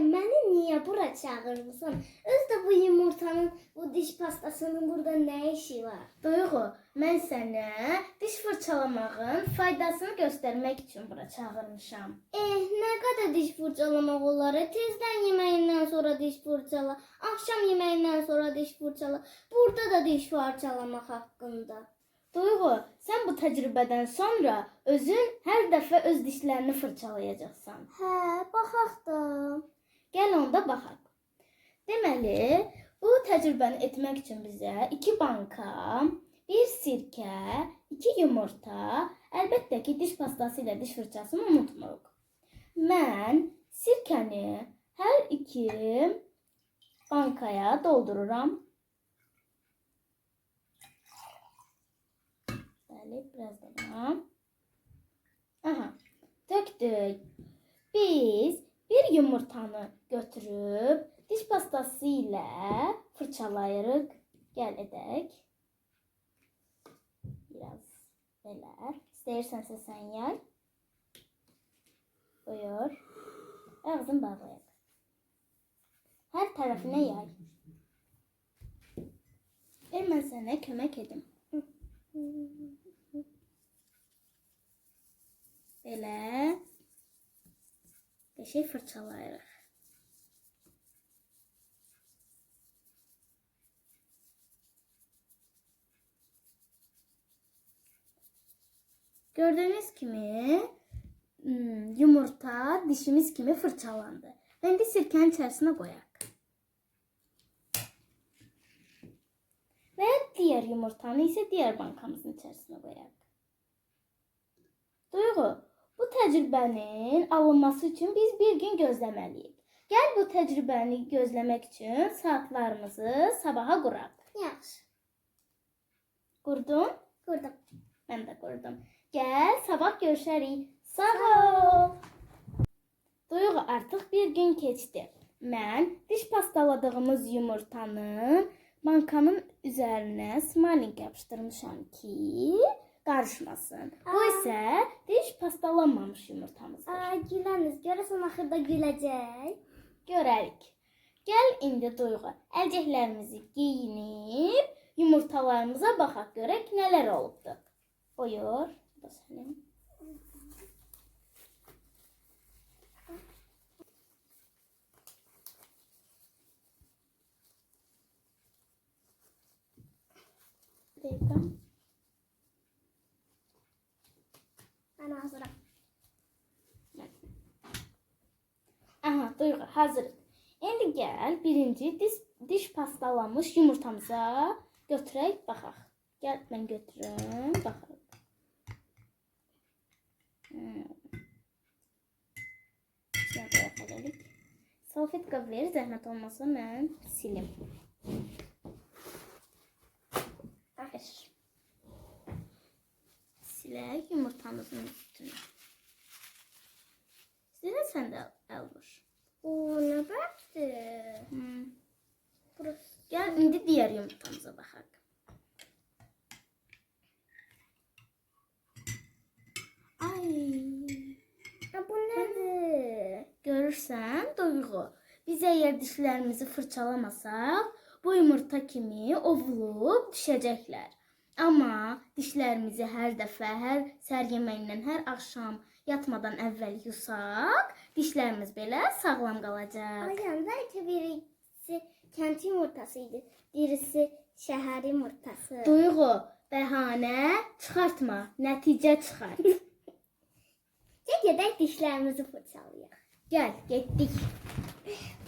məni niyə bura çağırmısan? Özdə bu yumurtanın, bu diş pastasının burada nə işi var? Duyğu, mən sənə diş fırçalamağın faydasını göstərmək üçün bura çağırmışam. Eh, nə qədər diş fırçalamaq olar? Tezdən yeməyindən sonra diş fırçala, axşam yeməyindən sonra diş fırçala. Burada da diş fırçalamaq haqqında. Duyğu, sən bu təcrübədən sonra özün hər dəfə öz dişlərini fırçalayacaqsan. Hə, baxaq da. Gəl onda baxaq. Deməli, bu təcrübəni etmək üçün bizə 2 banka, 1 sirkə, 2 yumurta, əlbəttə ki, diş pastası ilə diş fırçasını unutmuruq. Mən sirkəni hər iki bankaya doldururam. Bəli, biraz da. Aha, döktük. Biz bir yumurtanı götürüb diş pastası ilə fırçalayırıq. Gəl edək. Biraz belə. İstəyirsənsə sən yay. Buyur. Ağzını bağlayaq. Hər tərəfinə yay. Ver mən sənə kömək edim. Belə. Qəşəng fırçalayırıq. Gördüğünüz kimi hmm, yumurta dişimiz kimi fırçalandı. Şimdi sirkenin içerisine koyak. Ve diğer yumurtanı ise diğer bankamızın içerisine koyak. Duygu, bu təcrübənin alınması üçün biz bir gün gözləməliyik. Gəl bu təcrübəni gözləmək üçün saatlarımızı sabaha quraq. Yaxşı. Qurdun? Qurdum. Mən də qurdum. Gəl, sabah görüşərik. Sağ ol. Duyğu artıq bir gün keçdi. Mən diş pastaladığımız yumurtanın bankanın üzərinə smalink yapışdırmışam ki, qarışmasın. Bu isə diş pastalanmamış yumurtamızdır. Aa, güləniz. Görəsən axırda güləcək. Görərik. Gəl indi Duyğu, əlcəklərimizi geyinib yumurtalarımıza baxaq görək nələr olubdu. Buyur. Bu sənin. Bir Duyğu, hazırıq. İndi gəl birinci diş, diş pastalanmış yumurtamıza götürək, baxaq. Gəl mən götürüm, baxaq. Hmm. İçinə ver, zəhmət olmasa mən silim. Ver. Silək yumurtamızın üstünə. İstəyirsən sən də əl. Oo, bərkdir. Hmm. Burası. Gel indi diğer yumurtamıza bakalım. Ay, Ha, bu nədir? görürsən Duyğu. Biz əgər dişlərimizi fırçalamasaq, bu yumurta kimi ovulub düşəcəklər. Amma dişlərimizi hər dəfə, hər səhər yeməyindən, hər axşam yatmadan əvvəl yusaq, dişlərimiz belə sağlam qalacaq. Ayağım bəlkə birisi kənd yumurtası idi. Birisi şəhər yumurtası. Duyğu, bəhanə çıxartma, nəticə çıxart. Gəl gedək dişlərimizi fırçalayaq. Gəl, getdik.